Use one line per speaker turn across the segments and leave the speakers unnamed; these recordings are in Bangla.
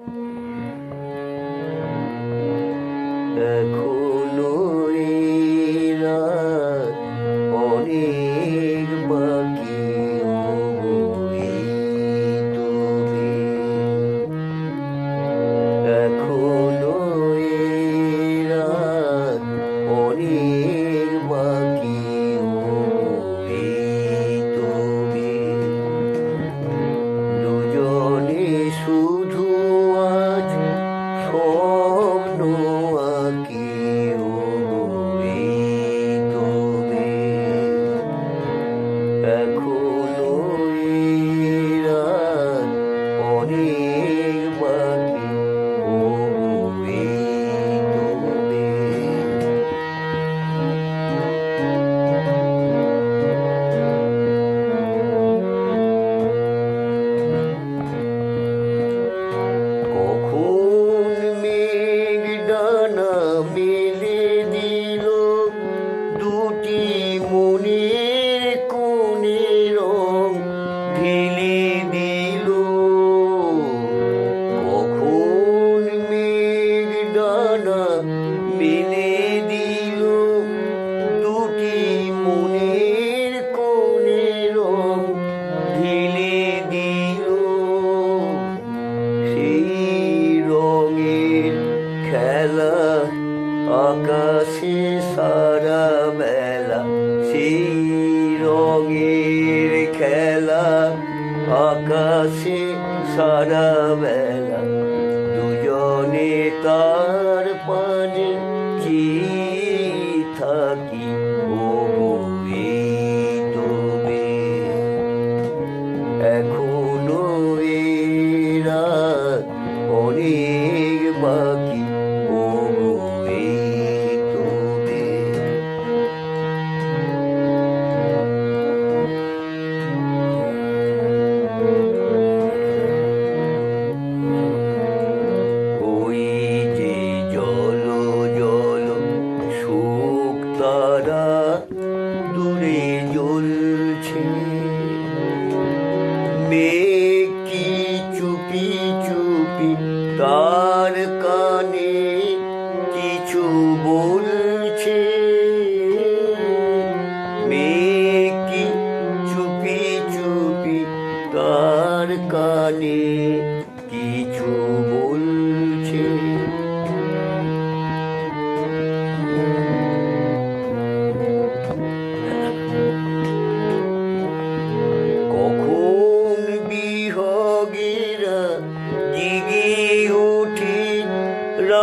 এখনও Huwag nuwagi রঙের খেলা আকাশে সারা বেলা দুজনে তার পানে কি থাকি ও তবে এখনও তারা দূরে জ্বলছে। মেঘ চুপি চুপি তার কানে কিছু বলছে। কি চুপি চুপি তার কানে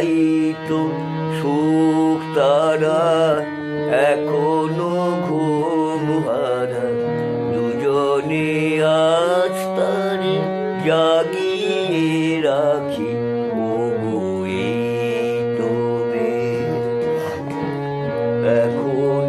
তাই তো সুখ তারা এখনও ঘুম হারা। দুজনে আজ তারে জাগিয়ে রাখি এখনও